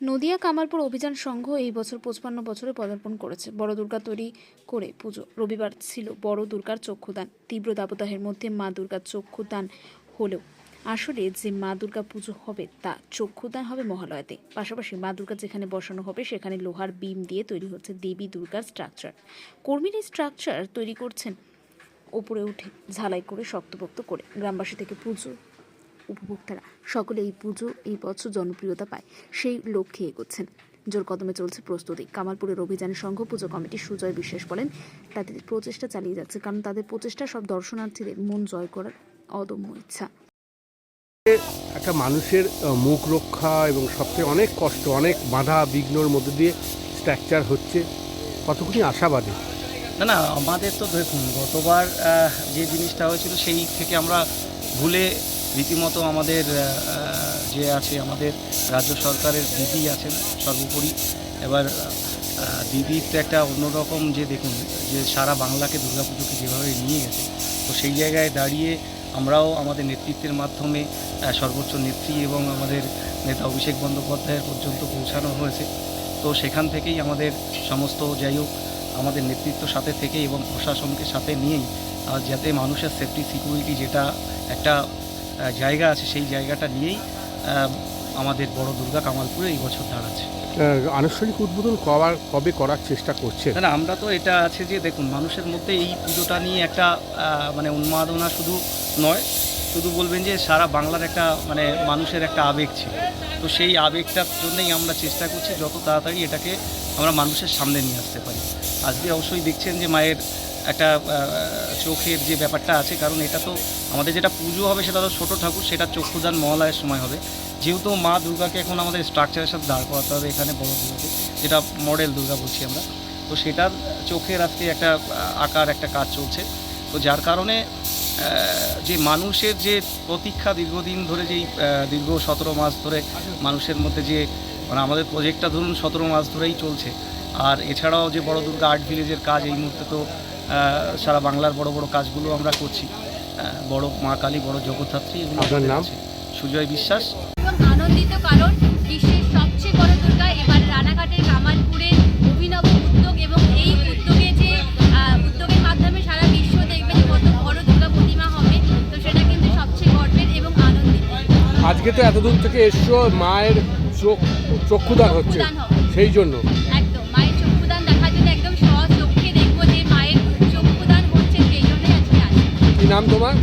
নদিয়া কামালপুর অভিযান সংঘ এই বছর পঁচপান্ন বছরে পদার্পণ করেছে। বড় দুর্গা তৈরি করে পুজো। রবিবার ছিল বড় দুর্গার চক্ষুদান। তীব্র দাবদাহের মধ্যে মা দুর্গার চক্ষুদান হলেও আসলে যে মা দুর্গা পুজো হবে তা চক্ষুদান হবে মহালয়াতে। পাশাপাশি মা দুর্গা যেখানে বসানো হবে সেখানে লোহার বিম দিয়ে তৈরি হচ্ছে দেবী দুর্গার স্ট্রাকচার কর্মীরা স্ট্রাকচার তৈরি করছেন ওপরে উঠে ঝালাই করে শক্তপোক্ত করে। গ্রামবাসী থেকে পুজো উপভোক্তারা সকলে এই পুজো এই বছর জনপ্রিয়তা পায় সেই লক্ষ্যে এগোচ্ছেন। জোর কদমে চলছে প্রস্তুতি। কামালপুরের অভিযান সংঘ পুজো কমিটির সুজয় বিশ্বাস বলেন তাদের প্রচেষ্টা চালিয়ে যাচ্ছে কারণ তাদের প্রচেষ্টা সব দর্শনার্থীদের মন জয় করার অদম্য ইচ্ছা। একটা মানুষের মুখ রক্ষা এবং সবচেয়ে অনেক কষ্ট অনেক বাধা বিঘ্নর মধ্যে দিয়ে স্ট্রাকচার হচ্ছে কতখানি আশাবাদী? না না আমাদের তো দেখুন গতবার যে জিনিসটা হয়েছিল সেই থেকে আমরা ভুলে রীতিমতো আমাদের যে আছে আমাদের রাজ্য সরকারের দিদি আছেন সর্বোপরি। এবার দিদির তো একটা অন্যরকম যে দেখুন, যে সারা বাংলাকে দুর্গাপুজোকে যেভাবে নিয়ে গেছে, তো সেই জায়গায় দাঁড়িয়ে আমরাও আমাদের নেতৃত্বের মাধ্যমে সর্বোচ্চ নেত্রী এবং আমাদের নেতা অভিষেক বন্দ্যোপাধ্যায়ের পর্যন্ত পৌঁছানো হয়েছে। তো সেখান থেকেই আমাদের সমস্ত যাই হোক, আমাদের নেতৃত্ব সাথে থেকে এবং প্রশাসনকে সাথে নিয়েই যাতে মানুষের সেফটি সিকিউরিটি যেটা একটা জায়গা আছে সেই জায়গাটা নিয়েই আমাদের বড় দুর্গা কামালপুরে এই বছর দাঁড়াচ্ছে। আনুষ্ঠানিক উদ্বোধন কবার কবে করার চেষ্টা করছে? না আমরা তো এটা আছে যে দেখুন মানুষের মধ্যে এই পুজোটা নিয়ে একটা মানে উন্মাদনা শুধু নয় শুধু বলবেন যে সারা বাংলার একটা মানে মানুষের একটা আবেগ ছিল। তো সেই আবেগটার জন্যই আমরা চেষ্টা করছি যত তাড়াতাড়ি এটাকে আমরা মানুষের সামনে নিয়ে আসতে পারি। আজকে অবশ্যই দেখছেন যে মায়ের একটা চোখের যে ব্যাপারটা আছে, কারণ এটা তো আমাদের যেটা পুজো হবে সেটা তো ছোটো ঠাকুর, সেটা চক্ষুদান মহালয়ের সময় হবে। যেহেতু মা দুর্গাকে এখন আমাদের স্ট্রাকচারের সাথে দাঁড় করাতে হবে এখানে বড় দুর্গাকে, যেটা মডেল দুর্গা বলছি আমরা। তো সেটার চোখের আজকে একটা আকার, একটা কাজ চলছে। তো যার কারণে যে মানুষের যে প্রতীক্ষা দীর্ঘদিন ধরে যেই দীর্ঘ সতেরো মাস ধরে মানুষের মধ্যে যে মানে আমাদের প্রজেক্টটা ধরুন সতেরো মাস ধরেই চলছে। আর এছাড়াও যে বড় দুর্গা আর্ট ভিলেজের কাজ এই মুহূর্তে তো সারা বাংলার বড় বড় কাজগুলো আমরা করছি। বড় মা কালী বড় জগদ্ধাত্রী এগুলো আপনার নাম? সুজয় বিশ্বাস। এবং আনন্দিত কারণ বিশ্বের সবচেয়ে বড় দুর্গা এবার রানাঘাটের কামালপুরে অভিনব উদ্যোগ এবং এই উদ্যোগে যে উদ্যোগের মাধ্যমে সারা বিশ্ব দেখবে যে কত বড় দুর্গা প্রতিমা হবে তো সেটা কিন্তু সবচেয়ে গর্বের এবং আনন্দিত আজকে তো এত দূর থেকে এসছো মায়ের চোখ চক্ষুদান হচ্ছে। সেই জন্য। নাম তোমার?